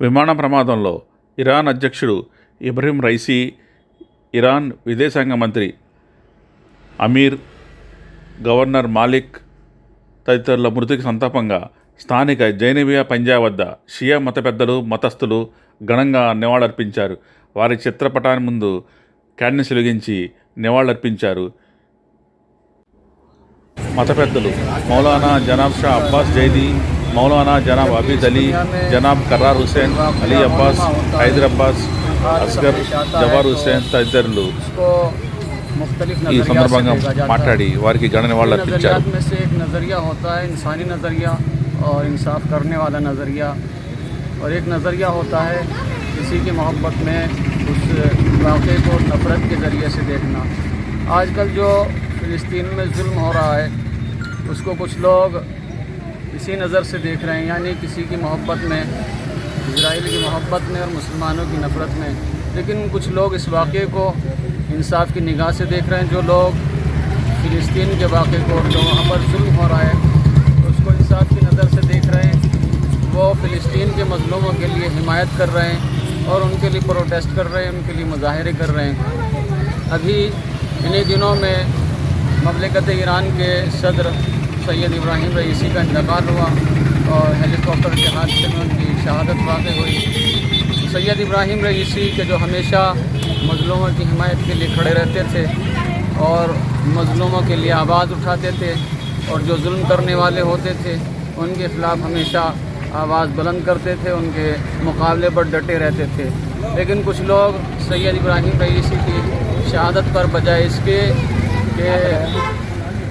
విమాన ప్రమాదంలో ఇరాన్ అధ్యక్షుడు ఇబ్రహీం రైసీ ఇరాన్ విదేశాంగ మంత్రి అమీర్ గవర్నర్ మాలిక్ తదితరుల మృతికి సంతాపంగా స్థానిక జైనవియా పంజా వద్ద షియా మత పెద్దలు మతస్థులు ఘనంగా నివాళులర్పించారు. వారి చిత్రపటాన్ని ముందు క్యాడ్ని వెలిగించి నివాళులర్పించారు. మత పెద్దలు మౌలానా జనాబ్ షా అబ్బాస్ జైదీ مولانا جناب حافظ علی جناب کرار حسین علی عباس حیدر عباس అస్గర్ జవార్ హుస్సేన్ తదితరులు ఈ సందర్భంగా మాట్లాడి వారికి గణని వాళ్ళు అర్పించారు నజరియా హోతా ఇన్సానీ నజరియా اور انصاف کرنے والا نظریہ۔ اور ایک نظریہ ہوتا ہے کسی کی محبت میں اس واقعے کو نفرت کے ذریعے سے دیکھنا۔ آج کل جو فلسطین میں ظلم ہو رہا ہے اس کو کچھ لوگ اسی نظر سے دیکھ رہے ہیں یعنی کسی کی محبت میں، اسرائیل کی محبت میں اور مسلمانوں کی نفرت میں۔ لیکن کچھ لوگ اس واقعے کو انصاف کی نگاہ سے دیکھ رہے ہیں، جو لوگ فلسطین کے واقعے کو جو وہاں پر ظلم ہو رہا ہے، اس کو انصاف کی نظر سے دیکھ رہے ہیں۔ وہ فلسطین کے مظلوموں کے لیے حمایت کر رہے ہیں اور ان کے لیے پروٹیسٹ کر رہے ہیں، ان کے لیے مظاہرے کر رہے ہیں۔ ابھی انہیں دنوں میں مملکت ایران کے صدر سید ابراہیم رئیسی کا انتقال ہوا اور ہیلی کاپٹر کے حادثے میں ان کی شہادت واقع ہوئی۔ سید ابراہیم رئیسی کے جو ہمیشہ مظلوموں کی حمایت کے لیے کھڑے رہتے تھے اور مظلوموں کے لیے آواز اٹھاتے تھے اور جو ظلم کرنے والے ہوتے تھے، ان کے خلاف ہمیشہ آواز بلند کرتے تھے، ان کے مقابلے پر ڈٹے رہتے تھے۔ لیکن کچھ لوگ سید ابراہیم رئیسی کی شہادت پر بجائے اس کے کہ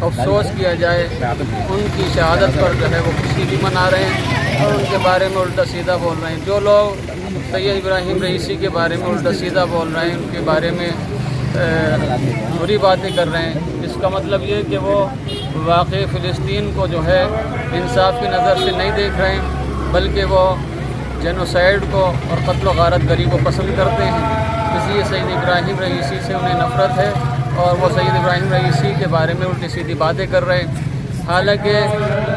افسوس کیا جائے، ان کی شہادت پر جو ہے وہ خوشی بھی منا رہے ہیں اور ان کے بارے میں الٹا سیدھا بول رہے ہیں۔ جو لوگ سید ابراہیم رئیسی کے بارے میں الٹا سیدھا بول رہے ہیں، ان کے بارے میں بری باتیں کر رہے ہیں، اس کا مطلب یہ کہ وہ واقع فلسطین کو جو ہے انصاف کی نظر سے نہیں دیکھ رہے ہیں، بلکہ وہ جینوسائڈ کو اور قتل و غارت گری کو پسند کرتے ہیں۔ اس لیے سید ابراہیم رئیسی سے انہیں نفرت ہے۔ اور وہ سید ابراہیم رئیسی کے بارے میں الٹی سیدھی باتیں کر رہے ہیں۔ حالانکہ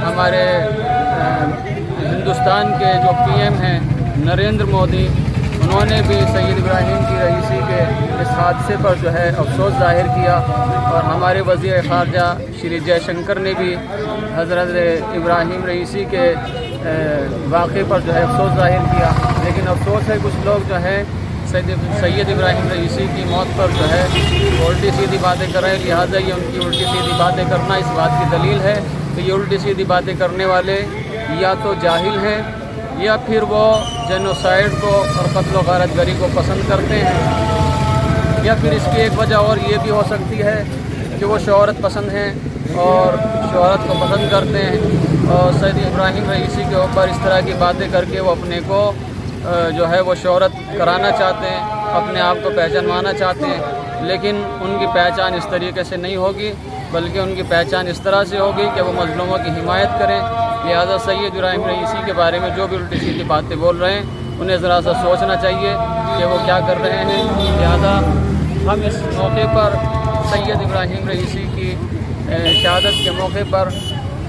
ہمارے ہندوستان کے جو پی ایم ہیں، نریندر مودی، انہوں نے بھی سید ابراہیم کی رئیسی کے اس حادثے پر جو ہے افسوس ظاہر کیا۔ اور ہمارے وزیر خارجہ شری جے شنکر نے بھی حضرت ابراہیم رئیسی کے واقعے پر جو ہے افسوس ظاہر کیا۔ لیکن افسوس ہے، کچھ لوگ جو ہیں سید سید ابراہیم رئیسی کی موت پر جو ہے الٹی سیدھی باتیں کر رہے ہیں لہٰذا یہ ان کی الٹی سیدھی باتیں کرنا اس بات کی دلیل ہے کہ یہ الٹی سیدھی باتیں کرنے والے یا تو جاہل ہیں یا پھر وہ جینوسائڈ کو اور قتل و غارت گری کو پسند کرتے ہیں یا پھر اس کی ایک وجہ اور یہ بھی ہو سکتی ہے کہ وہ شہرت پسند ہیں اور شہرت کو پسند کرتے ہیں اور سید ابراہیم رئیسی کے اوپر اس طرح کی باتیں کر کے وہ اپنے کو جو ہے وہ شہرت کرانا چاہتے ہیں، اپنے آپ کو پہچانوانا چاہتے ہیں، لیکن ان کی پہچان اس طریقے سے نہیں ہوگی، بلکہ ان کی پہچان اس طرح سے ہوگی کہ وہ مظلوموں کی حمایت کریں۔ لہٰذا سید ابراہیم رئیسی کے بارے میں جو بھی الٹی سیدھی باتیں بول رہے ہیں، انہیں ذرا سا سوچنا چاہیے کہ وہ کیا کر رہے ہیں۔ لہٰذا ہم اس موقع پر سید ابراہیم رئیسی کی شہادت کے موقع پر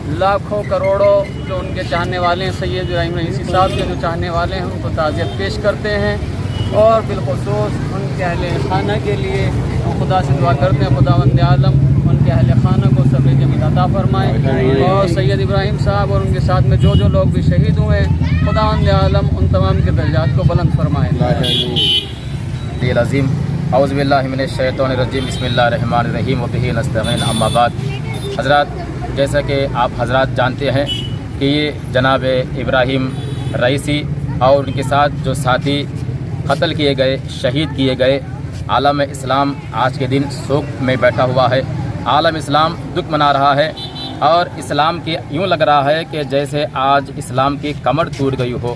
لاکھوں کروڑوں جو ان کے چاہنے والے ہیں، سید ابراہیم رئیسی صاحب کے جو چاہنے والے ہیں، ان کو تعزیت پیش کرتے ہیں اور بالخصوص ان کے اہل خانہ کے لیے ہم خدا سے دعا کرتے ہیں، خدا وند عالم ان کے اہل خانہ کو صبر جمیل عطا فرمائیں اور سید ابراہیم صاحب اور ان کے ساتھ میں جو جو لوگ بھی شہید ہوئے خدا وند عالم ان تمام کے درجات کو بلند فرمائیں دیل عظیم، اعوذ باللہ من الشیطان الرجیم، بسم اللہ الرحمن الرحیم وبہ نستعین، اما بعد۔ حضرات جیسا کہ آپ حضرات جانتے ہیں کہ یہ جناب ابراہیم رئیسی اور ان کے ساتھ جو ساتھی قتل کیے گئے، شہید کیے گئے، عالم اسلام آج کے دن سوک میں بیٹھا ہوا ہے۔ عالم اسلام دکھ منا رہا ہے اور اسلام کے یوں لگ رہا ہے کہ جیسے آج اسلام کی کمر ٹوٹ گئی ہو۔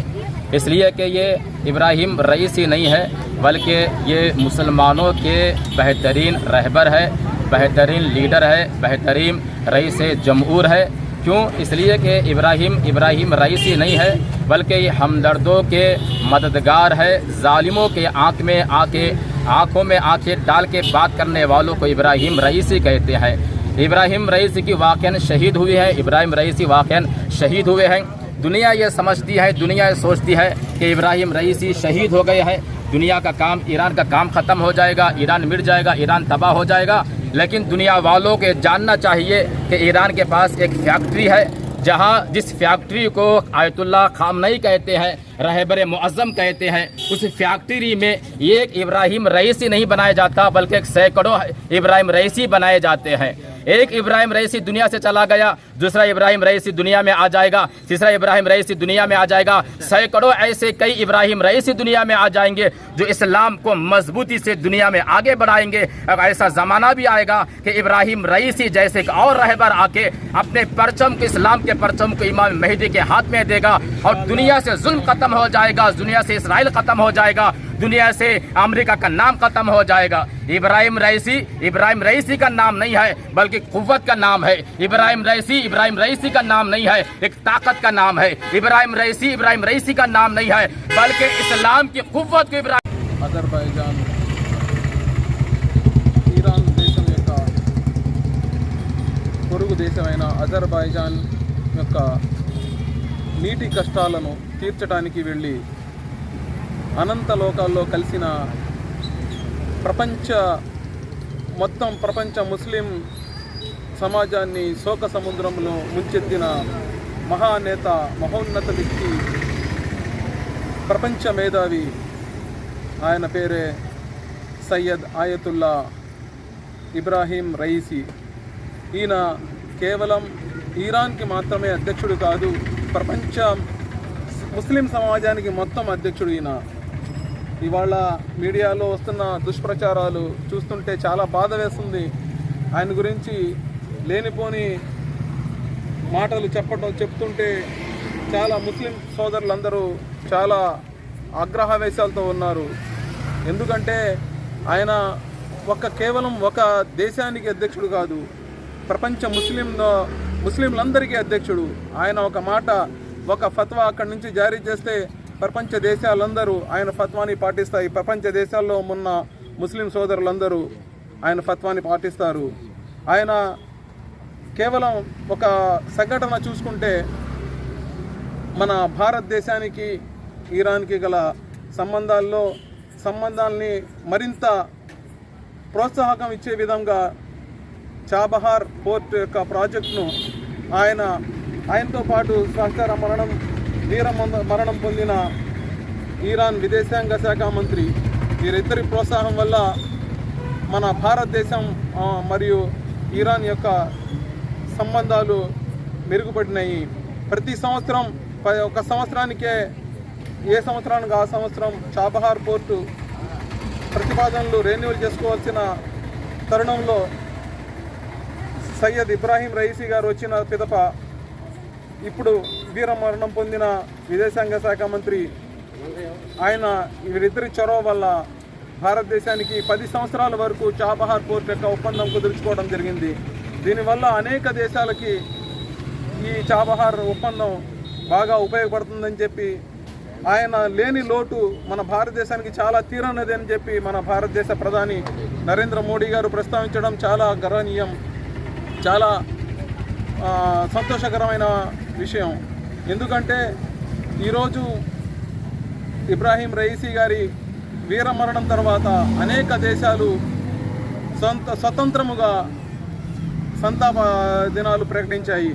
اس لیے کہ یہ ابراہیم رئیسی نہیں ہے، بلکہ یہ مسلمانوں کے بہترین رہبر ہے، بہترین لیڈر ہے، بہترین رئیس جمہور ہے۔ کیوں؟ اس لیے کہ ابراہیم ابراہیم رئیسی نہیں ہے، بلکہ یہ ہمدردوں کے مددگار ہے۔ ظالموں کے آنکھ میں آ کے آنکھوں میں آنکھیں ڈال کے بات کرنے والوں کو ابراہیم رئیسی کہتے ہیں۔ ابراہیم رئیسی کی واقع شہید ہوئی ہے۔ ابراہیم رئیسی واقع شہید ہوئے ہیں۔ دنیا یہ سمجھتی ہے، دنیا یہ سوچتی ہے کہ ابراہیم رئیسی شہید ہو گئے ہیں۔ دنیا کا کام، ایران کا کام ختم ہو جائے گا، ایران مر جائے گا، ایران تباہ ہو جائے گا۔ لیکن دنیا والوں کے جاننا چاہیے کہ ایران کے پاس ایک فیکٹری ہے، جہاں جس فیکٹری کو آیت اللہ خامنئی کہتے ہیں، رہبر معظم کہتے ہیں، اس فیکٹری میں یہ ایک ابراہیم رئیسی نہیں بنایا جاتا، بلکہ ایک سینکڑوں ابراہیم رئیسی بنائے جاتے ہیں۔ ایک ابراہیم رئیسی دنیا سے چلا گیا، دوسرا ابراہیم رئیسی دنیا میں آ جائے گا، تیسرا ابراہیم رئیسی دنیا میں آ جائے گا۔ سینکڑوں ایسے کئی ابراہیم رئیسی دنیا میں آ جائیں گے جو اسلام کو مضبوطی سے دنیا میں آگے بڑھائیں گے۔ اب ایسا زمانہ بھی آئے گا کہ ابراہیم رئیسی جیسے ایک اور رہبر آ کے اپنے پرچم کو، اسلام کے پرچم کو امام مہدی کے ہاتھ میں دے گا اور دنیا سے ظلم ختم ہو جائے گا، دنیا سے اسرائیل ختم ہو جائے گا۔ دنیا سے امریکہ کا نام ختم ہو جائے گا۔ ابراہیم رئیسی ابراہیم رئیسی کا نام نہیں ہے، بلکہ قوت کا نام ہے۔ ابراہیم رئیسی ابراہیم رئیسی کا نام نہیں ہے، ایک طاقت کا نام ہے۔ ابراہیم رئیسی ابراہیم رئیسی کا نام نہیں ہے، بلکہ اسلام کی قوت کو ابراہیم اذربائیجان ایران دیشం యొక్క పొరుగు దేశమైన అజర్బైజాన్ యొక్క నీటి కష్టాలను తీర్చడానికి వెళ్ళి అనంత లోకాల్లో కలిసిన ప్రపంచ మొత్తం ప్రపంచ ముస్లిం సమాజాన్ని శోక సముద్రంలో ముంచెత్తిన మహానేత మహోన్నత వ్యక్తి ప్రపంచ మేధావి. ఆయన పేరే సయ్యద్ ఆయతుల్లా ఇబ్రాహీం రయీసీ ఈయన కేవలం ఇరాన్కి మాత్రమే అధ్యక్షుడు కాదు ప్రపంచ ముస్లిం సమాజానికి మొత్తం అధ్యక్షుడు ఈయన. ఇవాళ మీడియాలో వస్తున్న దుష్ప్రచారాలు చూస్తుంటే చాలా బాధ వేస్తుంది. ఆయన గురించి లేనిపోని మాటలు చెప్పడం చెప్తుంటే చాలా ముస్లిం సోదరులందరూ చాలా ఆగ్రహవేశాలతో ఉన్నారు. ఎందుకంటే ఆయన ఒక కేవలం ఒక దేశానికి అధ్యక్షుడు కాదు ప్రపంచ ముస్లిం ముస్లింలందరికీ అధ్యక్షుడు. ఆయన ఒక మాట ఒక ఫత్వా అక్కడి నుంచి జారీ చేస్తే ప్రపంచ దేశాలందరూ ఆయన ఫత్వాని పాటిస్తాయి. ప్రపంచ దేశాల్లో ఉన్న ముస్లిం సోదరులందరూ ఆయన ఫత్వాని పాటిస్తారు. ఆయన కేవలం ఒక సంఘటన చూసుకుంటే మన భారతదేశానికి ఇరాన్కి గల సంబంధాల్లో సంబంధాల్ని మరింత ప్రోత్సాహకం ఇచ్చే విధంగా చాబహార్ పోర్ట్ యొక్క ప్రాజెక్టును ఆయన ఆయనతో పాటు సహకారం అనడం వీర మంద- మరణం పొందిన ఇరాన్ విదేశాంగ శాఖ మంత్రి. వీరిద్దరి ప్రోత్సాహం వల్ల మన భారతదేశం మరియు ఇరాన్ యొక్క సంబంధాలు మెరుగుపడినాయి. ప్రతి సంవత్సరం ప- ఒక సంవత్సరానికే ఏ సంవత్సరానికి ఆ సంవత్సరం చాబహార్ పోర్టు ప్రతిపాదనలు రెన్యువల్ చేసుకోవాల్సిన తరుణంలో సయ్యద్ ఇబ్రాహీం రయీసీ గారు వచ్చిన పిదప ఇప్పుడు వీర మరణం పొందిన విదేశాంగ శాఖ మంత్రి. ఆయన వీరిద్దరి చొరవ వల్ల భారతదేశానికి పది సంవత్సరాల వరకు చాబహార్ పోర్ట్ యొక్క ఒప్పందం కుదుర్చుకోవడం జరిగింది. దీనివల్ల అనేక దేశాలకి ఈ చాబహార్ ఒప్పందం బాగా ఉపయోగపడుతుందని చెప్పి ఆయన లేని లోటు మన భారతదేశానికి చాలా తీరన్నది అని చెప్పి మన భారతదేశ ప్రధాని నరేంద్ర మోడీ గారు ప్రస్తావించడం చాలా గర్వనీయం చాలా సంతోషకరమైన విషయం. ఎందుకంటే ఈరోజు ఇబ్రాహీం రయీసీ గారి వీరమరణం తర్వాత అనేక దేశాలు సొంత స్వతంత్రముగా సంతాప దినాలు ప్రకటించాయి.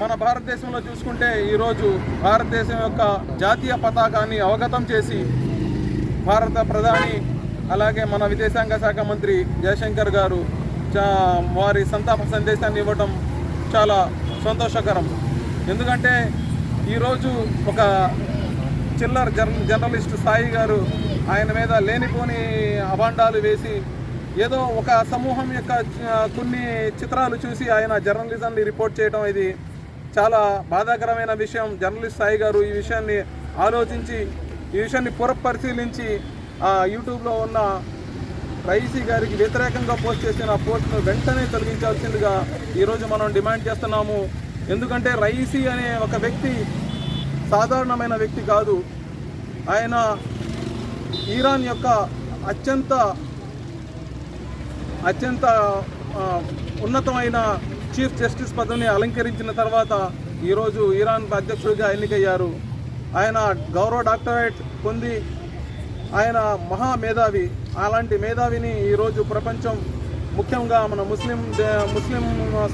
మన భారతదేశంలో చూసుకుంటే ఈరోజు భారతదేశం యొక్క జాతీయ పతాకాన్ని అవగతం చేసి భారత ప్రధాని అలాగే మన విదేశాంగ శాఖ మంత్రి జయశంకర్ గారు చా వారి సంతాప సందేశాన్ని ఇవ్వడం చాలా సంతోషకరం. ఎందుకంటే ఈరోజు ఒక చిల్లర్ జర్న జర్నలిస్ట్ సాయి గారు ఆయన మీద లేనిపోని అభాండాలు వేసి ఏదో ఒక సమూహం యొక్క కొన్ని చిత్రాలు చూసి ఆయన జర్నలిజంని రిపోర్ట్ చేయడం ఇది చాలా బాధాకరమైన విషయం. జర్నలిస్ట్ సాయి గారు ఈ విషయాన్ని ఆలోచించి ఈ విషయాన్ని పునఃపరిశీలించి ఆ యూట్యూబ్లో ఉన్న రైసీ గారికి వ్యతిరేకంగా పోస్ట్ చేసిన పోస్ట్ను వెంటనే తొలగించాల్సిందిగా ఈరోజు మనం డిమాండ్ చేస్తున్నాము. ఎందుకంటే రైసీ అనే ఒక వ్యక్తి సాధారణమైన వ్యక్తి కాదు. ఆయన ఈరాన్ యొక్క అత్యంత అత్యంత ఉన్నతమైన చీఫ్ జస్టిస్ పదవిని అలంకరించిన తర్వాత ఈరోజు ఇరాన్ అధ్యక్షుడిగా ఎన్నికయ్యారు. ఆయన గౌరవ డాక్టరేట్ పొంది ఆయన మహా మేధావి. అలాంటి మేధావిని ఈరోజు ప్రపంచం ముఖ్యంగా మన ముస్లిం దే- ముస్లిం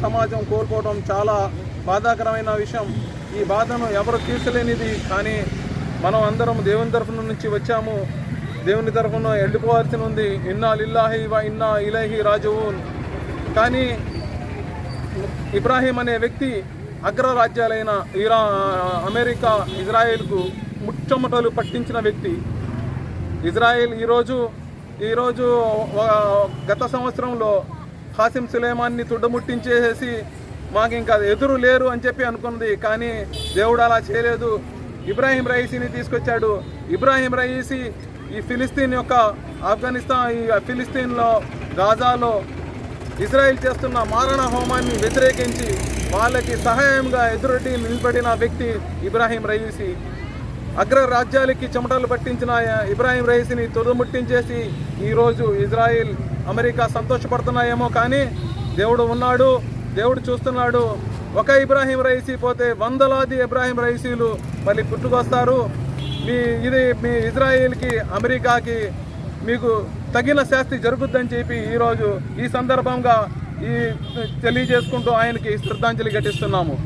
సమాజం కోల్పోవడం చాలా బాధాకరమైన విషయం. ఈ బాధను ఎవరు తీర్చలేనిది. కానీ మనం అందరం దేవుని తరఫున నుంచి వచ్చాము. దేవుని తరఫున వెళ్ళిపోవాల్సి ఉంది. ఇన్నా లిల్లాహి వ ఇన్నా ఇలాహి రాజువున్. కానీ ఇబ్రాహీం అనే వ్యక్తి అగ్రరాజ్యాలైన ఇరా అమెరికా ఇజ్రాయెల్కు ముచ్చమటలు పట్టించిన వ్యక్తి. ఇజ్రాయెల్ ఈరోజు ఈరోజు గత సంవత్సరంలో హాసిం సులేమాన్ని తుడ్డముట్టించేసేసి మాకు ఇంకా ఎదురు లేరు అని చెప్పి అనుకుంది కానీ దేవుడు అలా చేయలేదు. ఇబ్రాహీం రయీసీని తీసుకొచ్చాడు. ఇబ్రాహీం రయీసీ ఈ ఫిలిస్తీన్ యొక్క ఆఫ్ఘనిస్తాన్ ఈ ఫిలిస్తీన్లో గాజాలో ఇజ్రాయిల్ చేస్తున్న మారణ హోమాన్ని వ్యతిరేకించి వాళ్ళకి సహాయంగా ఎదురొడ్డి నిలబడిన వ్యక్తి ఇబ్రాహీం రయీసీ అగ్ర రాజ్యాలకి చెమటలు పట్టించిన ఇబ్రాహీం రైసీని తుదముట్టించేసి ఈరోజు ఇజ్రాయిల్ అమెరికా సంతోషపడుతున్నాయేమో కానీ దేవుడు ఉన్నాడు దేవుడు చూస్తున్నాడు. ఒక ఇబ్రాహీం రైసీ పోతే వందలాది ఇబ్రాహీం రైసీలు మళ్ళీ పుట్టుకొస్తారు. మీ ఇది మీ ఇజ్రాయిల్కి అమెరికాకి మీకు తగిన శాస్తి జరుగుద్దని చెప్పి ఈరోజు ఈ సందర్భంగా ఈ తెలియజేసుకుంటూ ఆయనకి శ్రద్ధాంజలి ఘటిస్తున్నాము.